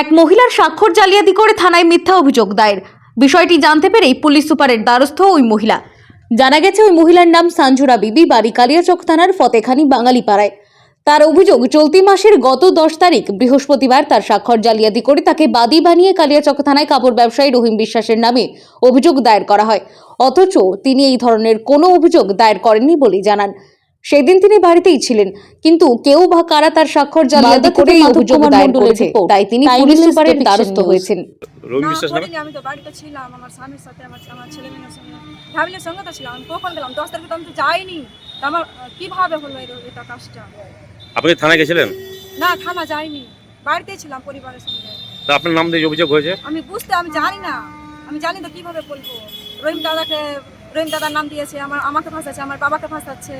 এক মহিলার স্বাক্ষর জালিয়াতি করে থানায় মিথ্যা অভিযোগ দায়ের। বিষয়টি জানতে পেরেই পুলিশ সুপারের দ্বারস্থ ওই মহিলা। জানা গেছে, ওই মহিলার নাম সাঞ্জুরা বিবি, বাড়ি কালিয়াচক থানার ফতেখানি বাঙালিপাড়ায়। তার অভিযোগ, চলতি মাসের গত দশ তারিখ বৃহস্পতিবার তার স্বাক্ষর জালিয়াতি করে তাকে বাদী বানিয়ে কালিয়াচক থানায় কাপড় ব্যবসায়ী রহিম বিশ্বাসের নামে অভিযোগ দায়ের করা হয়। অথচ তিনি এই ধরনের কোনো অভিযোগ দায়ের করেননি বলেই জানান। সেদিন তিনি বাড়িতেই ছিলেন। কিন্তু কেউ বা কারা তার স্বাক্ষর জালিয়াতি করে এই অভিযোগ দায়ের করেছে। তাই তিনি পুলিশ সুপারের দ্বারস্থ হয়েছেন। না বিশ্বাস নামে করিনি আমি তো বাড়িতে ছিলাম আমার স্বামীর সাথে আমার আমার ছেলে মেয়ের সঙ্গে। ফ্যামিলির সঙ্গে তো ছিলাম কখন গেলাম? দশ তারিখে তো আমি তো যাইনি। আমার কীভাবে হলো এটা কাজটা? আপনি থানায় গেছিলেন? না থানা যাইনি। বাড়িতেই ছিলাম পরিবারের সঙ্গে। তা আপনার নাম দিয়ে অভিযোগ হয়েছে? আমি বুঝতে আমি জানি না। আমি জানি তো কীভাবে বলব। রহিম দাদাকে রহিম দাদার নাম দিয়েছে আমার আমাকে ফাঁসাচ্ছে আমার বাবাকে ফাঁসাচ্ছে।